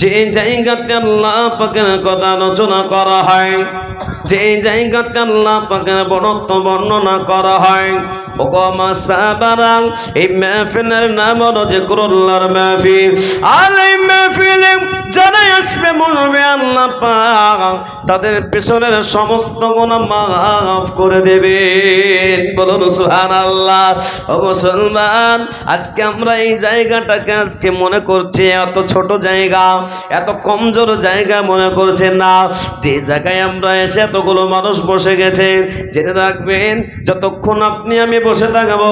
যে জায়গাতে আল্লাহ পাকের কথা আলোচনা করা হয় যে জায়গাতে আল্লাহ পাকের বড়ত্ব বর্ণনা করা হয়। ওগমা সাবারা এই মেহফিলের নাম হলো যে কুরুল্লাহর মেহফিল। আর এই মেহফিলে যারা আসবে মনবে আল্লাহ পাক তাদের পেছনের সমস্ত গুনাহ মাফ করে দেবেন। বলুন সুবহানাল্লাহ। ও মুসলমান, আজকে আমরা এই জায়গাটাকে আজকে মনে করছি এত ছোট জায়গা, এত কমজোর জায়গা মনে করছেন না। যে জায়গায় আমরা এসে এতগুলো মানুষ বসে গেছে জেনে রাখবেন, যতক্ষণ আপনি আমি বসে থাকব,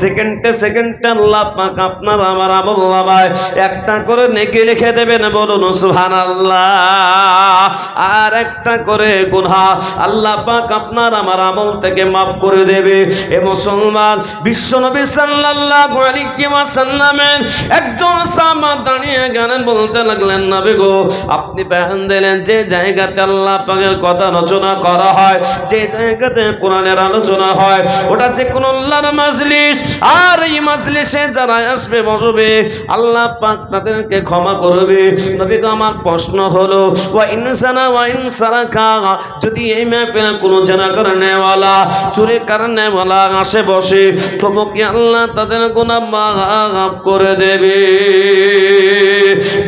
সেকেন্ডে সেকেন্ডে আল্লাহ পাক আপনার আমার আমল নামায় একটা করে নেকি লিখে দেবেন, বলুন, সুবহানাল্লাহ। আর একটা করে গুনাহ আল্লাহ পাক আপনার আমার আমল থেকে মাফ করে দেবে। এ মুসলমান, বিশ্বনবী সাল্লাল্লাহু আলাইহি ওয়াসাল্লামের একজন সাহাবা দাঁড়িয়ে গেলেন, বলতে লাগলেন, নবী গো, আপনি বয়ান দিলেন, যে জায়গাতে আল্লাহ পাকের কথা রচনা করা হয়, যে জায়গাতে কোরআনের আলোচনা হয়, ওটা যে কোন আল্লাহর মাজলিস, আর এই মাজলিসে যারা আসবে, বসবে, আল্লাহ পাক তাদেরকে ক্ষমা করবে। নবী আমার প্রশ্ন হলো, ওয়া ইনসানা ওয়া ইনসারাকা যদি এই মাহফিলে কোনো জেনা কারণেওয়ালা চুরি কারণেওয়ালা আসে বসে, তবু কি আল্লাহ তাদের গুনাহ মাফ করে দেবে?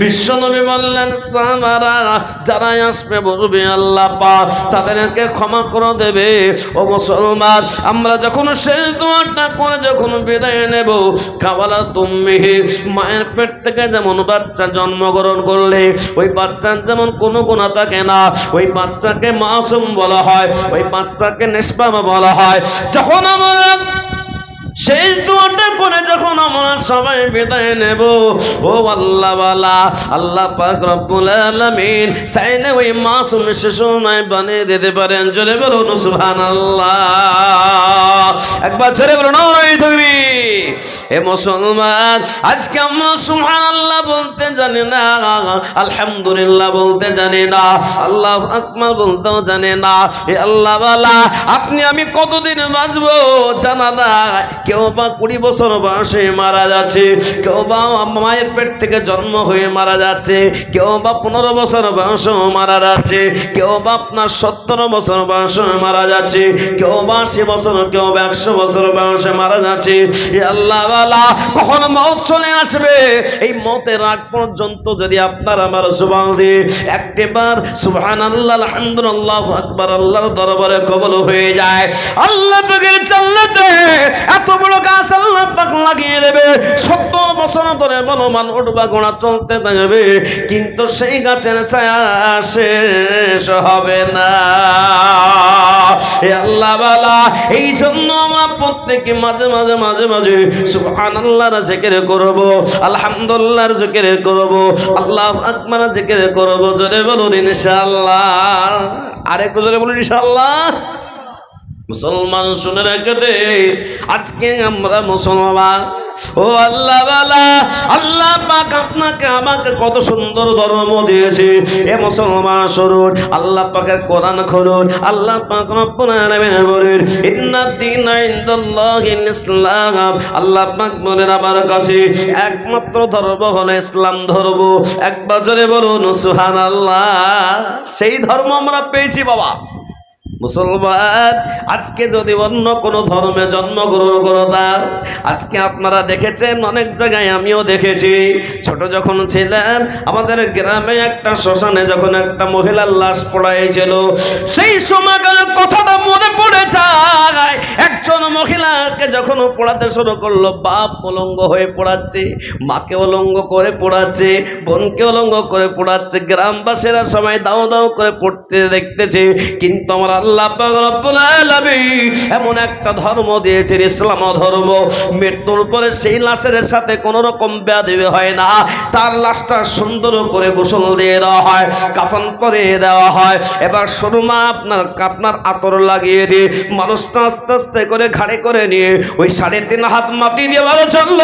বিশ্বনবী বললেন সামারা যারা আসবে, বসবে আল্লাহ পাক তাদেরকে ক্ষমা করে দেবে। ও মুসলমান, আমরা যখন শেষ দোয়াটা করে যখন বিদায় নেব, কাওয়ালা তুমি মায়ের পেট থেকে যেমন বাচ্চা জন্মগ্রহণ করলে, ওই বাচ্চার যেমন কোনো গুণা থাকে না, ওই বাচ্চাকে মাসুম বলা হয়, ওই বাচ্চাকে নিষ্পাপ বলা হয়। যখন আমরা শেষ দোয়াটা করে যখন আমরা সবাই বিদায় নেব, ও আল্লাহ বালা, আল্লাহ পাক রব্বুল আলামিন চাইলে ওই মাসুম শিশু নয় বানিয়ে দিতে পারেন। জোরে বলুন, সুবহানাল্লাহ। একবার জোরে বলুন ওই তুমি এ মুসলমান, আজকে আমরা সুবহানাল্লাহ বলতে জানি না, আলহামদুলিল্লাহ বলতে জানি না, আল্লাহ আকবার বলতেও জানি না। এ আল্লাহ বালা, আপনি আমি কতদিন বাঁচবো জানা না কেউ বা কুড়ি বছর বয়সে মারা যাচ্ছে, কেউ বা মায়ের পেট থেকে জন্ম হয়ে মারা যাচ্ছে, কেউ বা পনেরো বছর বয়সে মারা যাচ্ছে, কেউ বা আপনার সত্তর বছর বয়সে মারা যাচ্ছে, কেউ বা আশি বছর, কেউ বা একশো বছর বয়সে মারা যাচ্ছে। এ আল্লাহ বালা কখন মত চলে আসবে? এই মতের আগ পর্যন্ত যদি আপনার আমার সুবান দিয়ে একটিবার সুবহান আল্লাহ আলহামদুলিল্লাহ, আকবার, আল্লাহর দরবারে কবল হয়ে যায়, আল্লাহ পাকের এত বড় গাছ আল্লাহ পাক লাগিয়ে দেবে। সত্তর বছর ধরে বলমান উঠবা গোড়া চলতে থাকবে। কিন্তু সেই গাছের ছায়া শেষ হবে না। আল্লাহ বালা, এই জন্য আমরা প্রত্যেকে মাঝে মাঝে মাঝে মাঝে সুবহান আল্লাহর জিকির করব, আলহামদুলিল্লাহর জিকির করব, আল্লাহ আকবার জিকির করব। জোরে বলুন ইনশাআল্লাহ। আরেকটু জোরে বলুন ইনশাআল্লাহ। মুসলমান শুনে রেখে দে। আজকে আমরা মুসলমান। ও আল্লাহ আল্লাহ পাক আপনাকে আমাকে কত সুন্দর ধর্ম দিয়েছে। এ মুসলমান, শুনুন। আল্লাহ পাকের কোরআন খুলুন। আল্লাহ পাক রব্বুল বলেন ইন্নাদ ইসলাম আল্লাহ পাক বলেন, আমার কাছে একমাত্র ধর্ম হলো ইসলাম ধর্ম। এক বছরে বলুন, সুবহানাল্লাহ। সেই ধর্ম আমরা পেয়েছি, বাবা। মুসলমান, আজকে যদি অন্য কোনো ধর্মে জন্মগ্রহণ করতাম আজকে আপনারা দেখেছেন, অনেক জায়গায় আমিও দেখেছি। ছোট যখন ছিলাম, আমাদের গ্রামে একটা শ্মশানে যখন একটা মহিলার লাশ পড়াইছিল সেই সময়কার কথাটা মনে পড়ে যায়। একজন মহিলাকে যখন পড়াতে শুরু করল, বাপ অলঙ্গ হয়ে পড়াচ্ছে, মাকে অলঙ্গ করে পড়াচ্ছে, বোনকে অলঙ্গ করে পড়াচ্ছে, গ্রামবাসীরা সবাই দাও দাও করে পড়তে দেখতেছে, কিন্তু আমার আল্লাহ এমন একটা ধর্ম দিয়েছেন, ইসলাম ধর্ম। মৃত্যুর পরে সেই লাশের সাথে কোনো রকম ব্যাধি হয় না। তার লাশটা সুন্দর করে গোসল দিয়ে দেওয়া হয়, কাফন করে দেওয়া হয়। এবার সুরমা আপনার আপনার আতর লাগিয়ে দিয়ে মানুষটা আস্তে আস্তে করে ঘাড়ে করে নিয়ে ওই সাড়ে তিন হাত মাটি দিয়ে ভালো চলল।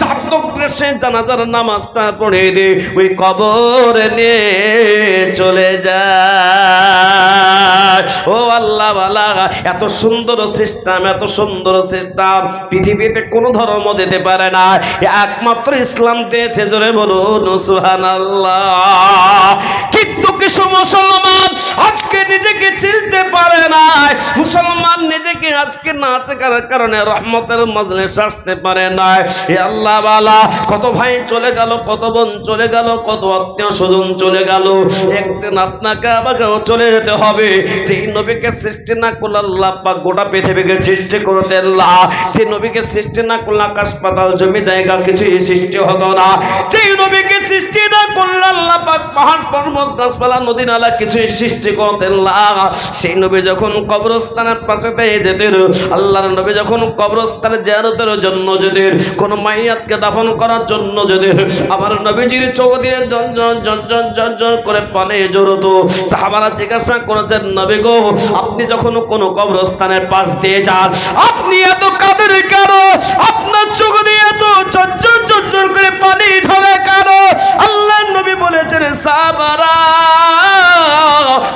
চাতক সে জানাজার নামাজটা পড়ে দিয়ে ওই কবর নিয়ে চলে যায়। ও আল্লাহ বালা, এত সুন্দর সিস্টেম, এত সুন্দর সিস্টেম। পৃথিবীতে কোনো ধর্ম দিতে পারে না। একমাত্র ইসলাম দিয়েছে, জোরে বলুন সুহান আল্লাহ কিন্তু কিছু মুসলমান আজকে নিজেকে চিনতে পারে না মুসলমান নিজেকে আজকে না চেকার কারণে রহমতের মজলে আসতে পারে না এ আল্লাহ বালা, কত ভাই চলে গেল, কত বোন চলে গেল, কত আত্মীয় স্বজন চলে গেল। একদিন আপনাকে, আমাকেও চলে যেতে হবে। যেই নবীকে সৃষ্টি না করলে আল্লাহ পাক গোটা পৃথিবীকে সৃষ্টি করতে আল্লাহ। যে নবীকে সৃষ্টি না করলে আকাশ, পাতাল, জমি, জায়গা কিছুই সৃষ্টি হতো না। যেই নবীকে সৃষ্টি না করলে আল্লাহ পাক পাহাড়, পর্বত, গাছপালা, নদী, নালা কিছুই সৃষ্টি সেই নবী যখন কবরস্থানের পাশে পেয়ে যেতেন, আল্লাহর নবী যখন কবরস্থানে জিয়ারতের জন্য যেতেন, কোন মাইয়াতকে দাফন করার জন্য যেতেন আমার নবীজির চোখ দিয়ে জন করে পানে জড়তো সাহাবারা জিজ্ঞাসা করেছেন, নবী গো, আপনি যখন কোনো কবরস্থানের পাশ দিয়ে যান, আপনি এত কাদের কেন? আপনার চোখ দিয়ে এত চঞ্চল চঞ্চল করে পানি ঝরে কেন? আল্লাহ নবী বলেছেন, সাহাবারা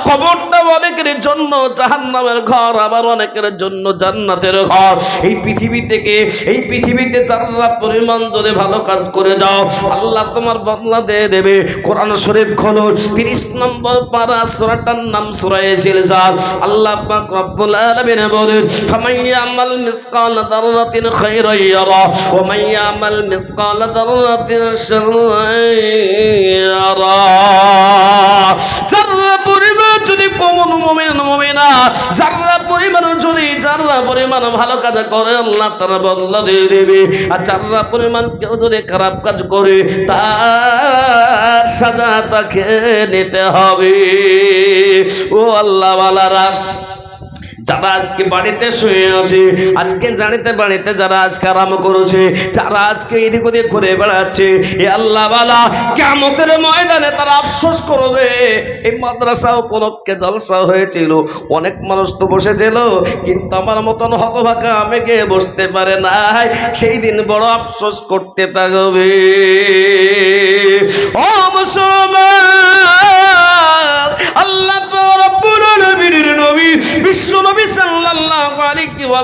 কবরটা অনেকের জন্য, জাহান্নামের ঘর আবার অনেকের জন্য জান্নাতের ঘর। এই পৃথিবী থেকে, এই পৃথিবীতে যারা পরিমাণ যদি ভালো কাজ করে যাও, আল্লাহ তোমার বদলা দিয়ে দেবে। কোরআন শরীফ খোলো, তিরিশ নম্বর পারা সূরাটার নাম সূরায়ে জিলজাল আল্লাহ পাক রব্বুল আলামিন বলেন ফামাইয়ামাল মিসকাল দাররাতিন খায়রান ইয়ারা, ওয়া মাইয়ামাল মিসকাল দাররাতিন শাররান ইয়ারা। যদি কোন মুমিন যারা পরিমাণ যদি যারা পরিমাণ ভালো কাজ করে, আল্লাহ তারা বদলা দেবে। আর যারা পরিমাণ কেউ যদি খারাপ কাজ করে, তার সাজা তাকে নিতে হবে। ও আল্লাহ বালারা যারা আজকে বাড়িতে শুয়ে আছে, আজকে জানিতে বাড়িতে যারা আজকে আরাম করেছে, যারা আজকে এদিক ওদিক ঘুরে বেড়াচ্ছে, এ আল্লাহ বালা কেমতের ময়দানে তারা আফসোস করবে। এই মাদ্রাসা উপলক্ষে জলসা হয়েছিল, অনেক মানুষ তো বসেছিল, কিন্তু আমার মতন হতভাগা আমি গিয়ে বসতে পারে নাই। সেই দিন বড় আফসোস করতে থাকবে। ও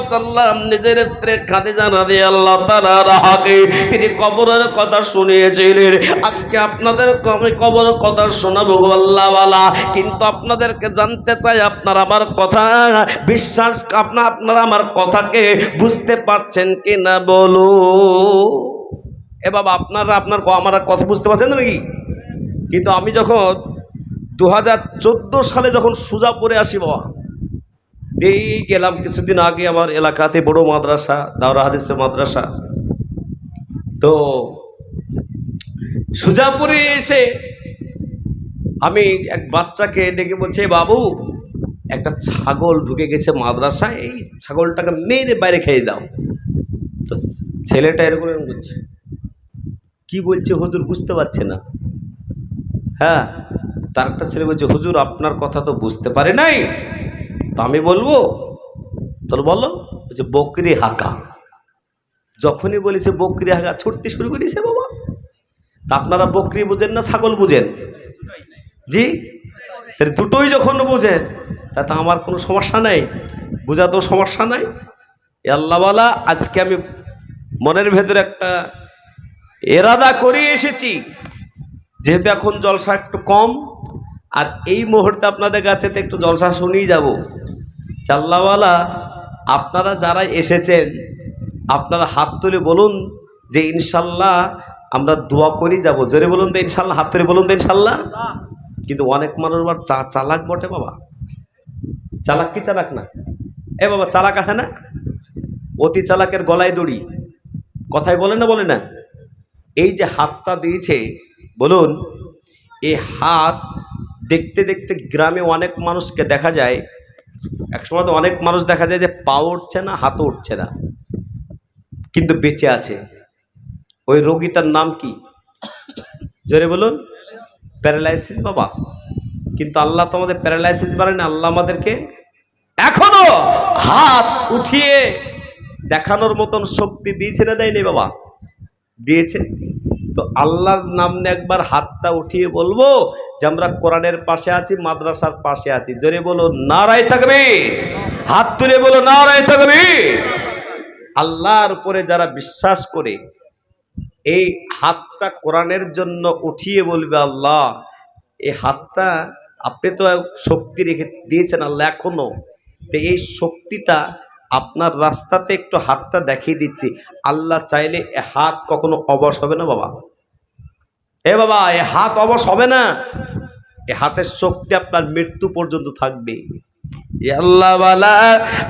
ওয়াসাল্লাম নিজের স্ত্রী খাদিজা রাদিয়াল্লাহু তাআলার হাকে তিনি কবরের কথা শুনিয়েছিলেন। আজকে আপনাদের আমি কবরের কথা শোনাবো গো আল্লাহ ওয়ালা। কিন্তু আপনাদেরকে জানতে চাই, আপনার আমার কথা বিশ্বাস আপনার আপনারা আমার কথাকে বুঝতে পারছেন কি না বলো। এ বাবা, আপনারা আপনার আমার কথা বুঝতে পারছেন নাকি? কিন্তু আমি যখন দু হাজার চোদ্দ সালে যখন সুজাপুরে আসি বাবা এই গেলাম কিছুদিন আগে আমার এলাকাতে বড় মাদ্রাসা, দাওরা হাদিসের মাদ্রাসা। তো সুজাপুরে এসে আমি এক বাচ্চাকে ডেকে বলছে বাবু, একটা ছাগল ঢুকে গেছে মাদ্রাসায়, এই ছাগলটাকে মেরে বাইরে খেয়ে দাও। তো ছেলেটা এরকম এরকম করছে কি বলছে হুজুর বুঝতে পারছে না। হ্যাঁ তার একটা ছেলে বলছে, হুজুর, আপনার কথা তো বুঝতে পারে নাই। তো আমি বলব তোর বলো, বলছে বকরি হাকা যখনই বলেছে বকরি হাকা ছুটতে শুরু করেছে বাবা। তা আপনারা বকরি বুঝেন না ছাগল বুঝেন? জি? তাহলে দুটোই যখন বুঝেন, তা তো আমার কোনো সমস্যা নেই। বোঝা তো সমস্যা নাই। আল্লাহওয়ালা আজকে আমি মনের ভেতরে একটা এরাদা করে এসেছি। যেহেতু এখন জলসা একটু কম, আর এই মুহূর্তে আপনাদের কাছে তো একটু জলসা শুনেই যাব। চাল্লাওয়ালা, আপনারা যারা এসেছেন, আপনারা হাত তুলে বলুন যে ইনশাল্লাহ আমরা দোয়া করি যাব। জোরে বলুন তো ইনশাল্লাহ, হাত তুলে বলুন তো ইনশাল্লাহ। কিন্তু অনেক মানুষ আবার চা- চালাক বটে বাবা। চালাক কি চালাক না? এ বাবা, চালাক আছে না? অতি চালাকের গলায় দড়ি। কথাই বলে না বলে না? এই যে হাতটা দিয়েছে, বলুন এই হাত দেখতে দেখতে গ্রামে অনেক মানুষকে দেখা যায় একসময় তো অনেক মানুষ দেখা যায় যে পা উঠছে না, হাতও উঠছে না, কিন্তু বেঁচে আছে। ওই রোগীটার নাম কি? জোরে বলুন। প্যারালাইসিস বাবা। কিন্তু আল্লাহ তো আমাদের প্যারালাইসিস বাড়েন আল্লাহ আমাদেরকে এখনও হাত উঠিয়ে দেখানোর মতন শক্তি দিয়েছে না দেয়নি বাবা? দিয়েছে। তো আল্লাহর নাম নিয়ে একবার হাতটা উঠিয়ে বলব যে আমরা কোরআনের পাশে আছি, মাদ্রাসার পাশে আছি। জোরে বলো, নারায় থাকবে। হাত তুলে বলো, নারায় থাকবে। আল্লাহর উপরে যারা বিশ্বাস করে, এই হাতটা কোরআনের জন্য উঠিয়ে বলবে আল্লাহ এই হাতটা আপনি তো শক্তি রেখে দিয়েছেন আল্লাহ এখনও। তো এই শক্তিটা আপনার রাস্তাতে একটু হাতটা দেখিয়ে দিচ্ছি। আল্লাহ চাইলে এ হাত কখনো অবশ হবে না বাবা। এ বাবা, এ হাত অবশ হবে না। এ হাতের শক্তি আপনার মৃত্যু পর্যন্ত থাকবে। এ আল্লাহ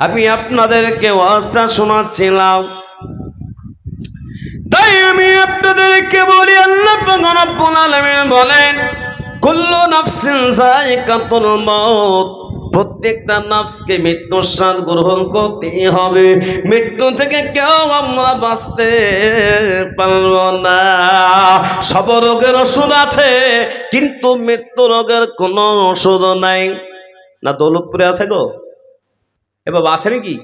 আমি আপনাদেরকে ওয়াজটা শোনাচ্ছিলাম। তাই আমি আপনাদেরকে বলি, আল্লাহ বলেন, কুল্লু নাফসিন যায়িকাতুল মাউত। প্রত্যেকটা নাফসকে মৃত্যুর স্বাদ গ্রহণ করতেই হবে। মৃত্যু থেকে কেউ আমরা বাঁচতে পারব না। সব রোগের ওষুধ আছে, কিন্তু মৃত্যু রোগের কোনো ওষুধ নাই। না দৌলতপুরে আছে গো? এবার আছে নাকি?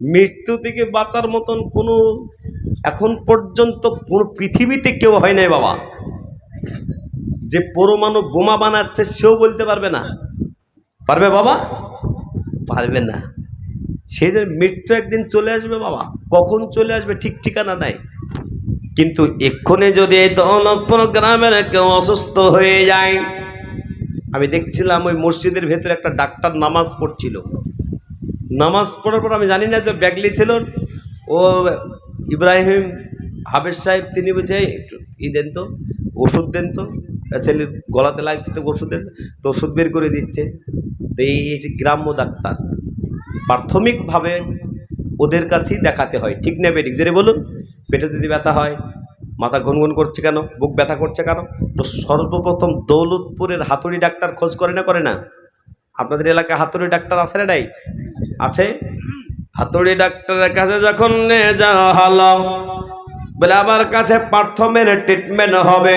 মৃত্যু থেকে বাঁচার মতন কোনো এখন পর্যন্ত কোনো পৃথিবীতে কেউ হয় নাই বাবা। যে পরমাণু বোমা বানাচ্ছে সেও বলতে পারবে না। পারবে বাবা? পারবে না। সে যে মৃত্যু একদিন চলে আসবে বাবা। কখন চলে আসবে ঠিক ঠিকানা নাই। কিন্তু এক্ষণে যদি এই দৌলতপুর গ্রামের কেউ অসুস্থ হয়ে যায় আমি দেখছিলাম ওই মসজিদের ভেতরে একটা ডাক্তার নামাজ পড়ছিল। নামাজ পড়ার পর আমি জানি না যে ব্যাগলি ছিল। ও ইব্রাহিম হাফেজ সাহেব তিনি "এই, একটু ই দেন তো ওষুধ দেন তো। ছেলের গলাতে লাগছে তো ওষুধ দেন তো ওষুধ বের করে দিচ্ছে। তো এই গ্রাম্য ডাক্তার, প্রাথমিকভাবে ওদের কাছেই দেখাতে হয়, ঠিক না বেঠিক? জেরে বলুন, পেটে যদি ব্যথা হয়, মাথা গুনগুন করছে কেন, বুক ব্যথা করছে কেন? তো সর্বপ্রথম দৌলতপুরের হাতুড়ি ডাক্তার খোঁজ করে না করে না? আপনাদের এলাকায় হাতুড়ি ডাক্তার আছে না নাই? আছে? হাতুড়ি ডাক্তারের কাছে যখন নিয়ে যাওয়া হলো, বলে আমার কাছে প্রাথমিক ট্রিটমেন্ট হবে।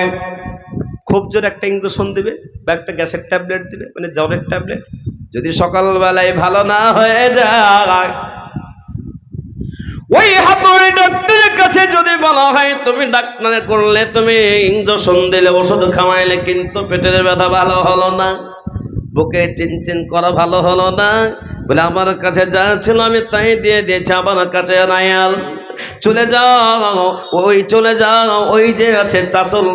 খুব জোর একটা ইঞ্জেকশন দিবে বা একটা গ্যাসের ট্যাবলেট দিবে মানে জ্বরের ট্যাবলেট। যদি সকালবেলায় ভালো না হয়ে যায়, ওই হাতুড়ি ডাক্তারের কাছে যদি বলা হয়, তুমি ডাক্তার করলে তুমি ইঞ্জেকশন দিলে, ওষুধ খাওয়াইলে, কিন্তু পেটের ব্যথা ভালো হলো না, বুকে চিনচিন করা ভালো হলো না, বলে আমার কাছে যা ছিল আমি তাই দিয়ে দিয়েছি, আমার কাছে নায়াল চলে যাও, ওই চলে যাও, ওই যে আছে চাচল।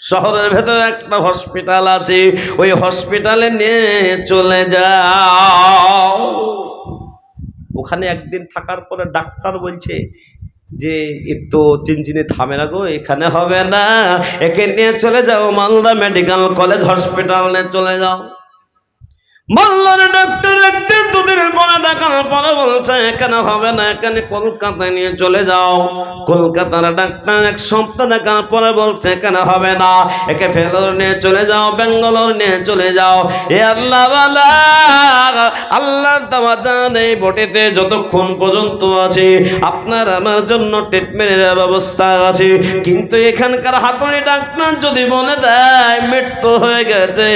শহরের ভেতরে একটা হসপিটাল আছে। ওই হসপিটালে নিয়ে চলে যাও। ওখানে একদিন থাকার পরে ডাক্তার বলছে যে তো চিনচিনি থামে না গো, এখানে হবে না। একে নিয়ে চলে যাও, মালদা মেডিকেল কলেজ হসপিটাল নিয়ে চলে যাও। মাল্লার ডাক্তার একদিন দুদিন পরে দেখার পরে বলছে এখানে হবে না? এখানে কলকাতায় নিয়ে চলে যাও। কলকাতার ডাক্তার এক সপ্তাহ দেখার পরে বলছে এখানে হবে না? একে ফেলোর নিয়ে চলে যাও ব্যাঙ্গালোর নিয়ে চলে যাও। এ আল্লাহ আল্লাহর দেওয়া জান এই বটিতে যতক্ষণ পর্যন্ত আছে, আপনার আমার জন্য ট্রিটমেন্টের ব্যবস্থা আছে। কিন্তু এখানকার হাতুড়ি ডাক্তার যদি বলে দেয়, মৃত্যু হয়ে গেছে।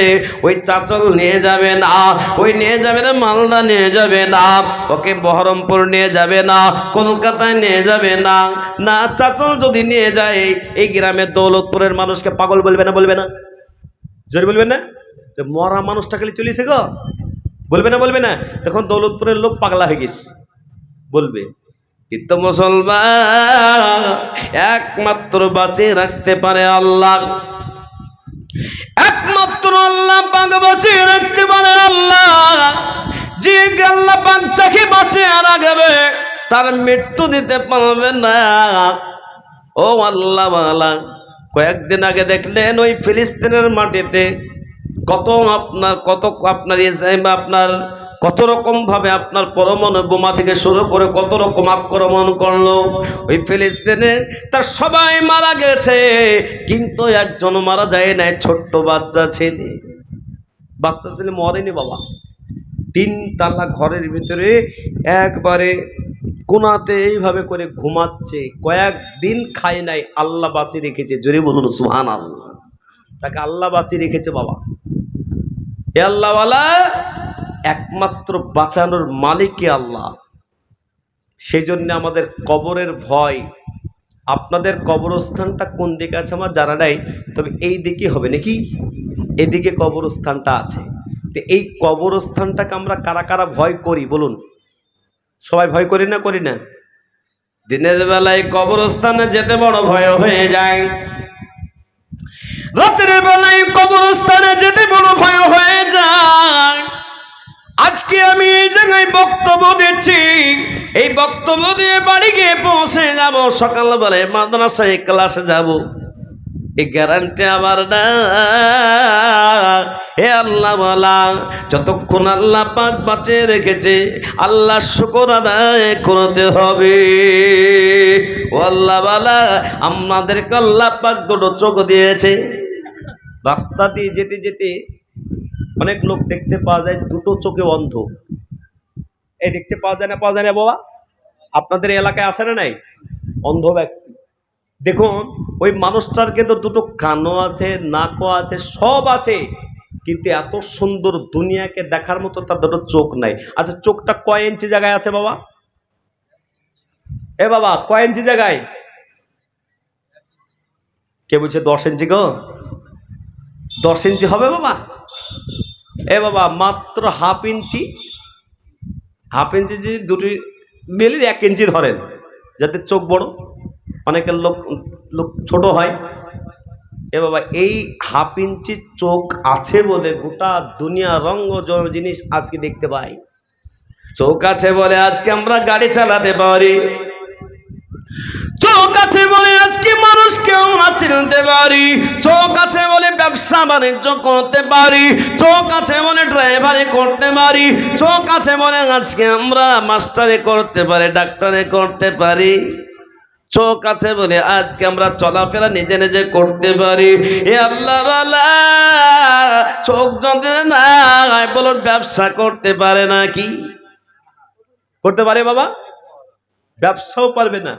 ওই চাচল নিয়ে যাবে না। ওই নিয়ে যাবে না, মালদা নিয়ে যাবে না। ওকে বহরমপুর নিয়ে যাবে না, কলকাতায় নিয়ে যাবে না। না, চাচল যদি নিয়ে যায়, এই গ্রামের দৌলতপুরের মানুষকে পাগল বলবে না বলবে না? জোরে বলবে না? যে মরা মানুষটা খালি চলিছে গো। বলবে না বলবে না? তখন দৌলতপুরের লোক পাগলা হয়ে গেছে। বলবে, কিন্তু মুসলমান একমাত্র বাঁচিয়ে রাখতে পারে আল্লাহ। একমাত্র আল্লাহ পাক বাঁচিয়ে রাখতে পারে আল্লাহ। যে আল্লাহ পাক চাকে বাঁচিয়ে রাখবে, তার মৃত্যু দিতে পারবে না। ও আল্লাহ বালা, কয়েকদিন আগে দেখলেন ওই ফিলিস্তিনের মাটিতে কত আপনার কত আপনার আপনার কত রকম ভাবে আপনার পরমাণু বোমা থেকে শুরু করে কত রকম আক্রমণ করল? ওই ফিলিস্তিনে তার সবাই মারা গেছে, কিন্তু একজন মারা যায় নাই, ছোট্ট বাচ্চা ছেলে। বাচ্চা ছেলে মরেনি বাবা। তিন তালা ঘরের ভিতরে একবারে কোনাতে এইভাবে করে ঘুমাচ্ছে, কয়েকদিন খায় নাই, আল্লাহ বাঁচিয়ে রেখেছে। জোরে বলুন সুহান আল্লাহ তাকে আল্লাহ বাঁচিয়ে রেখেছে বাবা। এ আল্লাহওয়ালা একমাত্র বাঁচানোর মালিকই আল্লাহ। সেই জন্য আমাদের কবরের ভয়, আপনাদের কবরস্থানটা কোন দিকে আছে আমার জানা নাই, তবে এই দিকে হবে নাকি? এদিকে কবরস্থানটা আছে। তো এই কবরস্থানটাকে আমরা কারা কারা ভয় করি বলুন? সবাই ভয় করি না করি না? দিনের বেলায় কবরস্থানে যেতে বড় ভয় হয়ে যায়। রাতের বেলায় কবরস্থানে যেতে বড় ভয় হয়ে যায়। আজকে আমি এই জায়গায় বক্তব্য দিচ্ছি। এই বক্তব্য দিয়ে বাড়ি গিয়ে পৌঁছে যাব। সকালবেলায় মাদ্রাসায় ক্লাসে যাব। এই গ্যারান্টি আবার না। হে আল্লাহ বলা যতক্ষণ আল্লাহ পাক বাঁচিয়ে রেখেছে, আল্লাহ শুকর আদায় করতে হবে। ও আল্লাহ বালা আমাদেরকে আল্লাহ পাক দুটো চোখ দিয়েছে। রাস্তা দিয়ে যেতে যেতে অনেক লোক দেখতে পাওয়া যায় দুটো চোখে অন্ধ। এই দেখতে পাওয়া যায় না, পাওয়া যায় না বাবা? আপনাদের এলাকায় আছে না নাই? অন্ধ ব্যক্তি। দেখুন, ওই মানুষটার কিন্তু দুটো কানও আছে, নাকও আছে, সব আছে। কিন্তু এত সুন্দর দুনিয়াকে দেখার মতো তার দুটো চোখ নাই। আচ্ছা চোখটা কয় ইঞ্চি জায়গায় আছে বাবা? এ বাবা, কয় ইঞ্চি জায়গায়? কে বলছে দশ ইঞ্চি গো? দশ ইঞ্চি হবে বাবা? বাবা, মাত্র হাফ ইঞ্চি হাফ ইঞ্চি যদি দুটি মিলিয়ে এক ইঞ্চি ধরেন, যাতে চোখ বড়, অনেকের লোক লোক ছোট হয়। এ বাবা, এই হাফ ইঞ্চি চোখ আছে বলে গোটা দুনিয়া রঙ্গ জিনিস আজকে দেখতে পাই। চোখ আছে বলে আজকে আমরা গাড়ি চালাতে পারি। চোখ আছে বলে আজকে মানুষকেও না চিনতে পারি। চোখ আছে বলে ব্যবসা বাণিজ্য করতে পারি। চোখ আছে বলে ড্রাইভারি করতে পারি। চোখ আছে বলে আজকে আমরা মাস্টারে করতে পারি, ডাক্তারে করতে পারি। চোখ আছে বলে আজকে আমরা চলাফেরা নিজে নিজে করতে পারি। এ আল্লাহ চোখ যদি না বলো ব্যবসা করতে পারে নাকি? করতে পারে বাবা? ব্যবসাও পারবে না।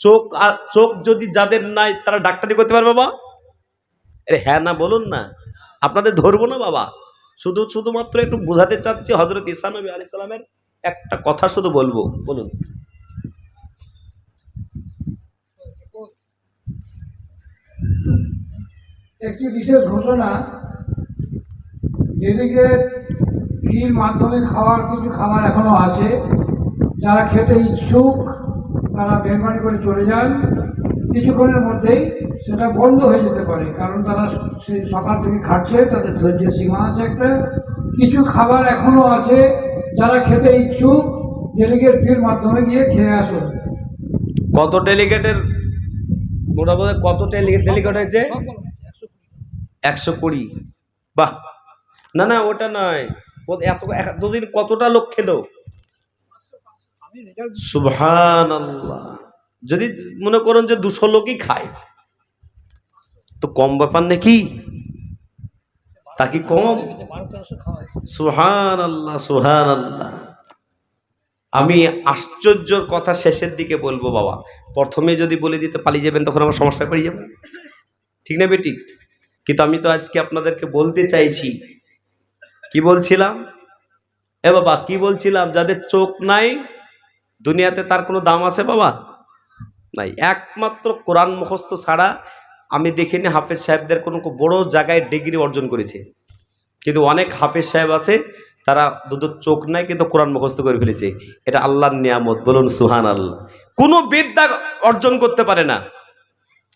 চোখ আর চোখ যদি যাদের নাই, তারা ডাক্তারি করতে পারবে বাবা? আরে হ্যাঁ না, বলুন না। আপনাদের ধরবো না বাবা? শুধু, শুধুমাত্র একটু বোঝাতে চাচ্ছি হজরত ইসা নবী আলি সালামের একটা কথা শুধু বলব। বলুন। একটি বিশেষ ঘোষণা, যেদিকে ফির মাধ্যমে খাওয়ার কিছু খাবার এখনও আছে, যারা খেতে ইচ্ছুক তারা মেহরবানি করে চলে যান কিছুক্ষণের মধ্যেই সেটা বন্ধ হয়ে যেতে পারে, কারণ তারা সেই সকাল থেকে খাচ্ছে, তাদের ধৈর্যের সীমা আছে একটা। কিছু খাবার এখনও আছে, যারা খেতে ইচ্ছুক, ডেলিগেট ফির মাধ্যমে গিয়ে খেয়ে আসুন। কত ডেলিগেটের মোটামুটি কত ডেলিগেট হয়েছে? একশো কুড়ি। বাহ! না না, ওটা নয়। এত, এতদিন কতটা লোক খেলো? সুবহান যদি মনে করেন যে দুশো লোকই খায়, তো কম ব্যাপার নাকি? তা কি কম? সুহান আল্লাহ সুহান আল্লাহ আমি আশ্চর্যর কথা শেষের দিকে বলব বাবা। প্রথমে যদি বলে দিতে পালিয়ে যাবেন, তখন আমার সমস্যায় পড়ে যাবেন ঠিক না বেটি? কিন্তু আমি তো আজকে আপনাদেরকে বলতে চাইছি। কি বলছিলাম? এ বাবা, কি বলছিলাম? যাদের চোখ নাই দুনিয়াতে তার কোনো দাম আছে বাবা? নাই। একমাত্র কোরআন মুখস্থ ছাড়া আমি দেখিনি হাফেজ সাহেবদের কোনো বড় জায়গায় ডিগ্রি অর্জন করেছে। কিন্তু অনেক হাফেজ সাহেব আছে, তারা দুটো চোখ নাই কিন্তু কোরআন মুখস্থ করে ফেলেছে। এটা আল্লাহর নিয়ামত, বলুন সুহান আল্লাহ কোনো বিদ্যা অর্জন করতে পারে না।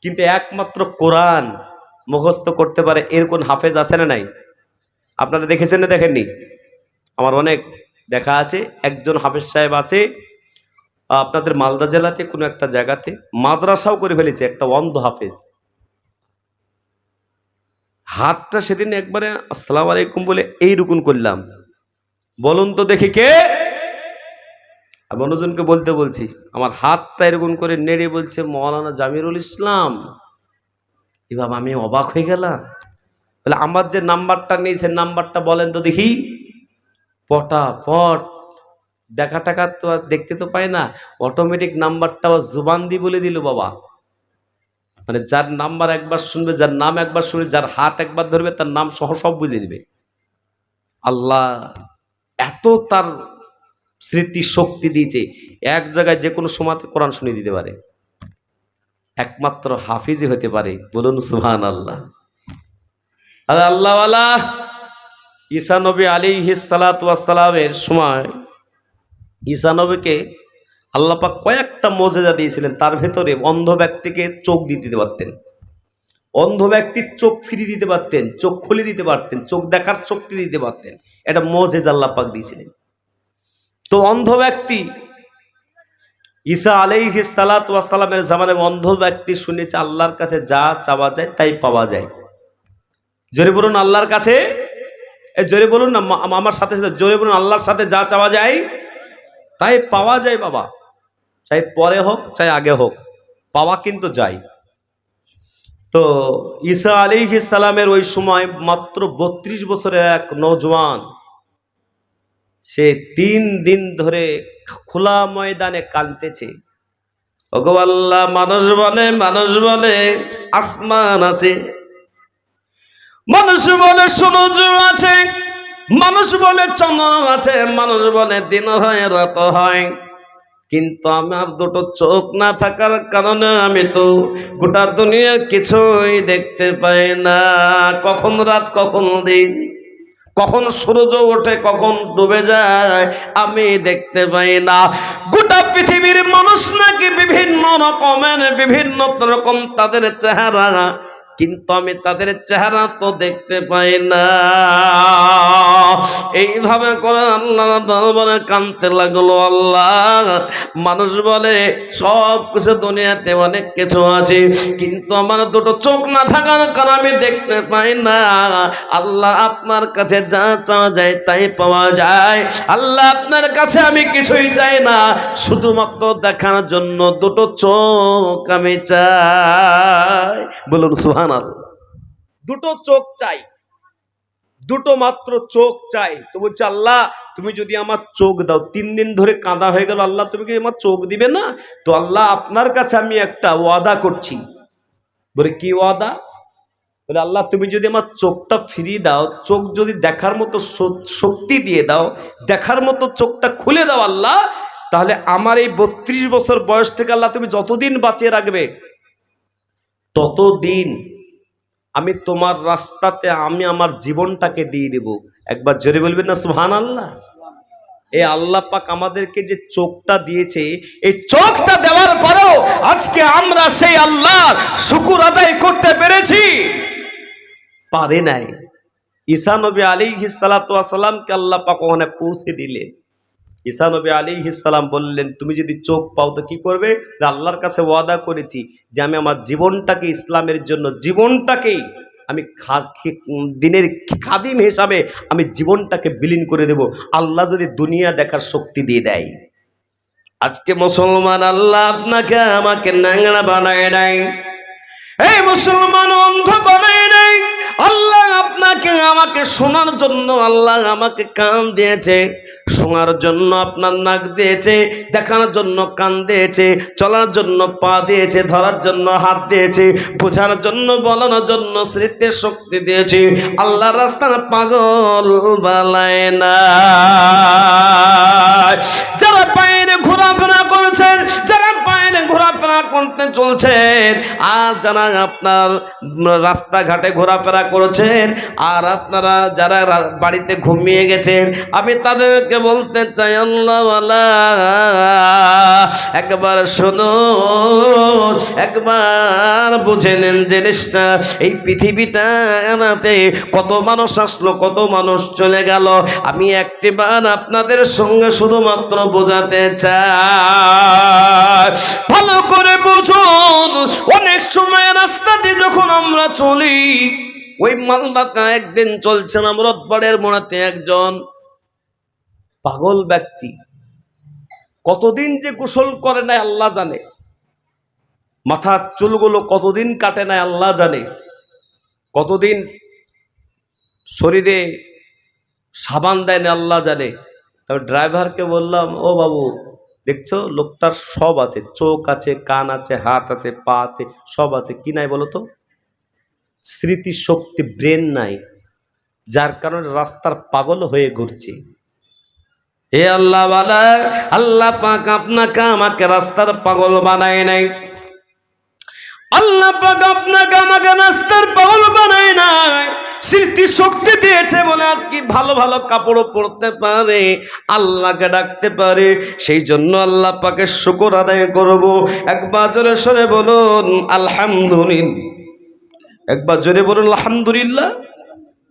কিন্তু একমাত্র কোরআন মুখস্থ করতে পারে এর কোন হাফেজ আছে না নাই? আপনারা দেখেছেন না দেখেননি? আমার অনেক দেখা আছে, একজন হাফেজ সাহেব আছে আপনাদের মালদা জেলাতে কোনো একটা জায়গাতে মাদ্রাসাও করে ফেলেছে একটা অন্ধ হাফেজ। হাতটা সেদিন একবারে আসসালাম আলাইকুম বলে এই রুকুন করলাম। বলুন তো দেখি কে? আমি অন্যজনকে বলতে বলছি, আমার হাতটা এরকম করে নেড়ে বলছে মৌলানা জামিরুল ইসলাম। এভাবে আমি অবাক হয়ে গেলাম। বলে, আমার যে নাম্বারটা নেই, সে নাম্বারটা বলেন তো দেখি। পটা পট দেখা টাকা তো আর দেখতে তো পায় না। অটোমেটিক নাম্বারটা আবার জুবান দিয়ে বলে দিল বাবা। মানে যার নাম্বার একবার শুনবে, যার নাম একবার শুনবে, যার হাত একবার ধরবে, তার নাম সহ সব বুঝে দিবে। আল্লাহ এত তার স্মৃতি শক্তি দিয়েছে। এক জায়গায় যে কোনো সময়তে কোরআন শুনিয়ে দিতে পারে। একমাত্র হাফিজই হতে পারে। বলুন সুহান আল্লাহ আর আল্লাহওয়ালা ঈসা নবী আলী হিসালাতামের সময় ঈসা নবীকে আল্লাপাক কয়েকটা মজেজা দিয়েছিলেন, তার ভেতরে অন্ধ ব্যক্তিকে চোখ দিয়ে দিতে পারতেন। অন্ধ ব্যক্তির চোখ ফিরিয়ে দিতে পারতেন, চোখ খুলে দিতে পারতেন, চোখ দেখার শক্তি দিতে পারতেন। এটা মজেজ আল্লাপাক দিয়েছিলেন। তো অন্ধ ব্যক্তি ঈসা আলাইহি সালাতামের জামানে অন্ধ ব্যক্তি শুনেছে আল্লাহর কাছে যা চাওয়া যায় তাই পাওয়া যায়। জোরে বলুন আল্লাহর কাছে জোরে বলুন না আমার সাথে সাথে জোরে বলুন, আল্লাহর সাথে যা চাওয়া যায় তাই পাওয়া যায় বাবা। চাই পরে হোক, চাই আগে হোক। পাওয়া কিন্তু যায়। তো ঈসা আলী সালামের ওই সময় মাত্র বত্রিশ বছরের এক নৌজওয়ান সে তিন দিন ধরে খোলা ময়দানে কাঁদতেছে। ওগো আল্লাহ, মানুষ বলে মানুষ বলে, আসমান আছে। মানুষ বলে, সূর্য আছে। মানুষ বলে চন্দ্র আছে, মানুষ বলে দিন হয়, রাত হয়। কিন্তু আমার দুটো চোখ না থাকার কারণে আমি তো গোটা দুনিয়া কিছুই দেখতে পাই না। কখন রাত, কখন দিন, কখন সূর্য ওঠে, কখন ডুবে যায়, আমি দেখতে পাই না। গোটা পৃথিবীর মানুষ নাকি বিভিন্ন রকমের, বিভিন্ন রকম তাদের চেহারা কিন্তু আমি তাদের চেহারা তো দেখতে পাই না। এইভাবে করে আল্লাহ দরবারে কানতে লাগল আল্লাহ। মানুষ বলে, সব কিছু দুনিয়াতে অনেক কিছু আছে, কিন্তু আমার দুটো চোখ না থাকার কারণে আমি দেখতে পাই না। আল্লাহ আপনার কাছে যা চাওয়া যায় তাই পাওয়া যায়। আল্লাহ আপনার কাছে আমি কিছুই চাই না, শুধুমাত্র দেখার জন্য দুটো চোখ আমি চাই। বলুন সুহান দুটো চোখ চাই। দুটো মাত্র চোখ চাই। তো বলছে, আল্লাহ, তুমি যদি আমার চোখ দাও, তিন দিন ধরে কাঁদা হয়ে গেল, আল্লাহ, তুমি কি আমার চোখ দিবে না? তো আল্লাহ আপনার কাছে আমি একটা ওয়াদা করছি। বলে, কি ওয়াদা? বলে, আল্লাহ, তুমি যদি আমার চোখটা ফিরিয়ে দাও, চোখ যদি দেখার মতো শক্তি দিয়ে দাও, দেখার মতো চোখটা খুলে দাও, আল্লাহ, তাহলে আমার এই বত্রিশ বছর বয়স থেকে আল্লাহ তুমি যতদিন বাঁচিয়ে রাখবে, ততদিন আমি তোমার রাস্তাতে আমি আমার জীবনটাকে দিয়ে দেব। একবার জোরে বলবেন না সুহান আল্লাহ এই আল্লাহ পাক আমাদেরকে যে চোখটা দিয়েছে, এই চোখটা দেওয়ার পরেও আজকে আমরা সেই আল্লাহর শুকুর আদায় করতে পেরেছি। পারে নাই। ঈসা নবী আলী হিসালাতামকে আল্লাহ পাক ওখানে পৌঁছে দিলেন। ঈসা নবী আলী ইসালাম বললেন, তুমি যদি চোখ পাও তো কি করবে? আল্লাহর কাছে ওয়াদা করেছি যে আমি আমার জীবনটাকে ইসলামের জন্য, জীবনটাকেই আমি দিনের খাদিম হিসাবে আমি জীবনটাকে বিলীন করে দেব। আল্লাহ যদি দুনিয়া দেখার শক্তি দিয়ে দেয়। আজকে মুসলমান আল্লাহ আপনাকে আমাকে ন্যাংরা বানায় নাই। এই মুসলমান অন্ধ বানায় নাই। আল্লাহ আপনাকে, আমাকে শোনার জন্য আল্লাহ আমাকে কান দিয়েছে। শোনার জন্য আপনার নাক দিয়েছে, দেখার জন্য কান দিয়েছে, চলার জন্য পা দিয়েছে, ধরার জন্য হাত দিয়েছে, বোঝার জন্য, বলানোর জন্য স্মৃতির শক্তি দিয়েছে। আল্লাহ রাস্তার পাগল বালায় না যারা পায়ে করতে চলছেন, আর যারা আপনার রাস্তাঘাটে ঘোরাফেরা করেছেন, আর আপনারা যারা বাড়িতে ঘুমিয়ে গেছেন, আমি তাদেরকে বলতে চাই আল্লাহওয়ালা একবার শোনো একবার বুঝে নেন জিনিসটা। এই পৃথিবীটা এনাতে কত মানুষ আসলো, কত মানুষ চলে গেল। আমি একটিবার আপনাদের সঙ্গে শুধুমাত্র বোঝাতে চাই। ভালো করে বুঝুন, অনেক সময় রাস্তা দিয়ে যখন আমরা চলি, ওই মালদাতে একদিন চলছিলাম রথবাড়ের মোড়াতে একজন পাগল ব্যক্তি। কতদিন যে গোসল করে নাই আল্লাহ জানে। মাথার চুলগুলো কতদিন কাটে নাই আল্লাহ জানে। কতদিন শরীরে সাবান দেয় না আল্লাহ জানে। তবে ড্রাইভারকে বললাম, ও বাবু, দেখছ? লোকটার সব আছে। চোখ আছে, কান আছে, হাত আছে, পা আছে, সব আছে। কি নাই বলো তো? স্মৃতি শক্তি ব্রেন নাই, যার কারণে রাস্তার পাগল হয়ে ঘুরছে। এ আল্লাহ আল্লাহ পাক আপনাকে আমাকে রাস্তার পাগল বানায় নাই। আল্লাহ পাক আপনাকে আমাকে রাস্তার পাগল বানায় নাই। স্মৃতি শক্তি দিয়েছে বলে আজকে ভালো ভালো কাপড়ও পরতে পারে, আল্লাহকে ডাকতে পারে। সেই জন্য আল্লাহ পাকে শুকর আদায় করব। একবার জোরে সরে বলুন, আলহামদুলিল্লাহ। একবার জোরে বলুন, আলহামদুলিল্লাহ।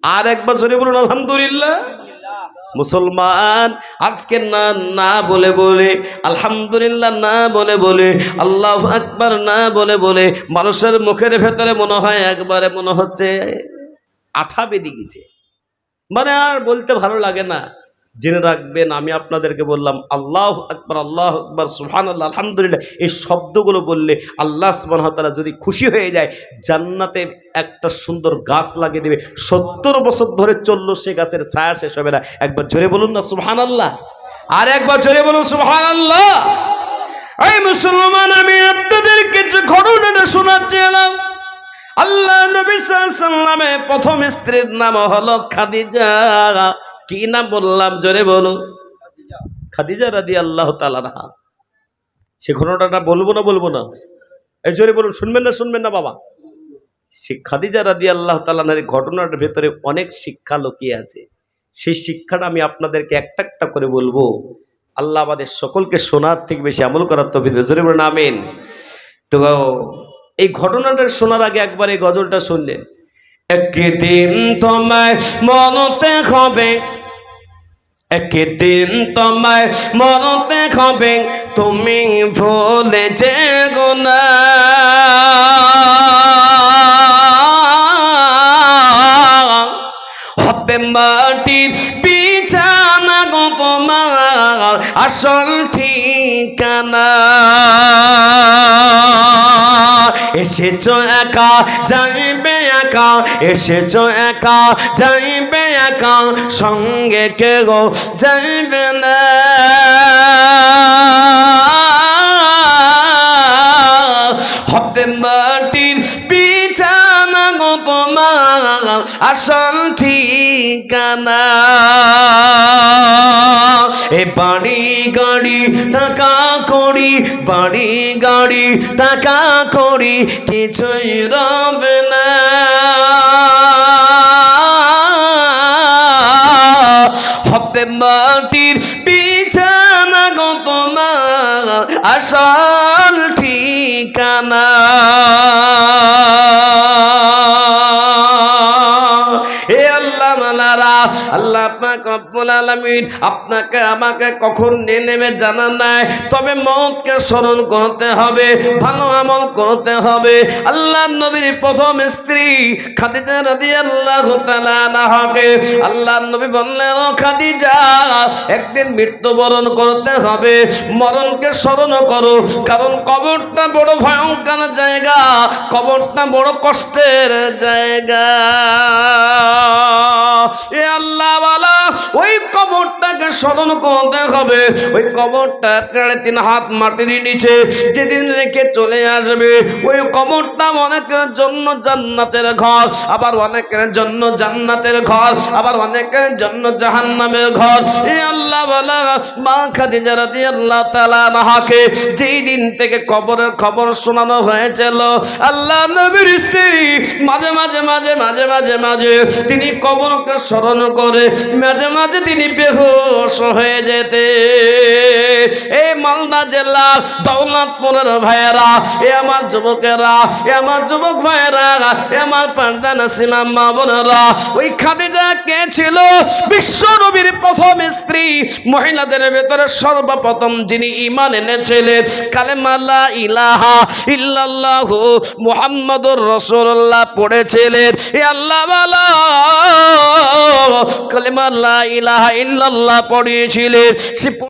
আর একবার জোরে বলুন, আলহামদুলিল্লাহ। মুসলমান, আজকে না না বলে বলে, আলহামদুলিল্লাহ না বলে বলে, আল্লাহ আকবার না বলে বলে, মানুষের মুখের ভেতরে মনে হয় একবারে মনে হচ্ছে আঠা বেঁধে গেছে মানে আর বলতে ভালো লাগে না। জেনে রাখবেন, আমি আপনাদেরকে বললাম, আল্লাহ আকবার আল্লাহ আকবার সুহান আল্লাহ আলহামদুলিল্লাহ, এই শব্দগুলো বললে আল্লাহ সুবাহতালা যদি খুশি হয়ে যায়, জান্নাতে একটা সুন্দর গাছ লাগিয়ে দেবে। সত্তর বছর ধরে চলল সে গাছের ছায়া শেষ হবে না। একবার জোরে বলুন না সুহান আল্লাহ আর একবার জোরে বলুন সুহান আল্লাহ এই মুসলমান, আমি আপনাদেরকে যে ঘটনাটা শোনাচ্ছিলাম, আল্লাহ নবী সাল্লামে প্রথম স্ত্রীর নাম হলো খাদিজা। কি নাম বললাম? জোরে বলো। খাদিজা রাদি আল্লাহ তালানহা সে ঘটনাটা বলব না বলব না? এই জোরে বলুন, শুনবেন না শুনবেন না, বাবা? সে খাদিজা রাদি আল্লাহ তালানের ঘটনার ভেতরে অনেক শিক্ষা লুকিয়ে আছে। সেই শিক্ষাটা আমি আপনাদেরকে একটা একটা করে বলব। আল্লাহ আমাদের সকলকে শোনার থেকে বেশি আমল করার তো জোরে বলুন, আমিন। তো এই ঘটনাটা শোনার আগে একবার এই গজলটা শুনলেন একদিন তোমায় মনতে হবে। একদিন তোমায় মরতে হবে তুমি ভুলে যে গোনা হবে মাটির বিছানা গো তোমার আসল ঠিকানা এসেছ একা যাইবে একা। এসেছ একা যাইবে একা। সঙ্গে কেউ যাইবে না। ঠিকানা এ বাড়ি গাড়ি টাকা করি বাড়ি গাড়ি টাকা করি কিছুই রবে না। হবে মাটির বিছানা গো তোমার, আসল ঠিকানা। আল্লাহ আপনাকে রব্বুল আলামিন আপনাকে, আমাকে কখন নিয়ে নেমে জানা নাই। তবে মতকে স্মরণ করতে হবে, ভালো আমল করতে হবে। আল্লাহ নবীর প্রথম স্ত্রী খাদিজা রাদিয়াল্লাহু তাআলা আনহাকে, আল্লাহ নবী বললেন খাদিজা, একদিন মৃত্যুবরণ করতে হবে। মরণকে স্মরণ করো, কারণ কবরটা বড় ভয়ঙ্কর জায়গা, কবরটা বড় কষ্টের জায়গা। আল্লাহ বালা ওই কবরটাকে স্মরণ করতে হবে। ওই কবরটা সাড়ে তিন হাত মাটির নিচে, যেদিন রেখে চলে আসবে, ওই কবরটা অনেকের জন্য জান্নাতের ঘর, আবার অনেকের জন্য জান্নাতের ঘর, আবার অনেকের জন্য জাহান্নামের ঘর। এ আল্লাহ বালা মা খাদিজা রাদিয়াল্লাহু তাআলা মাহাকে যেই দিন থেকে কবরের খবর শোনানো হয়েছিল, আল্লাহ নবীর স্ত্রী মাঝে মাঝে মাঝে মাঝে মাঝে মাঝে তিনি কবরকে স্মরণ করে, মাঝে মাঝে তিনি বেহোশ হয়ে যেতে। এই মালদা জেলার দৌলতপুরের ভাইয়েরা, এ আমার যুবকেরা, এ আমার যুবক ভাইয়েরা, এ আমার পান্ডা নাসিমা মা বোনেরা, ওই খাদিজা কে ছিল? বিশ্ব নবীর প্রথম স্ত্রী। মহিলাদের ভেতরে সর্বপ্রথম যিনি ইমান এনেছিলেন কালেমাল্লা ইলাহা ইল্লাল্লাহু মুহাম্মাদুর রাসূলুল্লাহ পড়েছিলেন। এ আল্লাহ বালা লা ইলাহা ইল্লাল্লাহ পড়িয়েছিলেন সে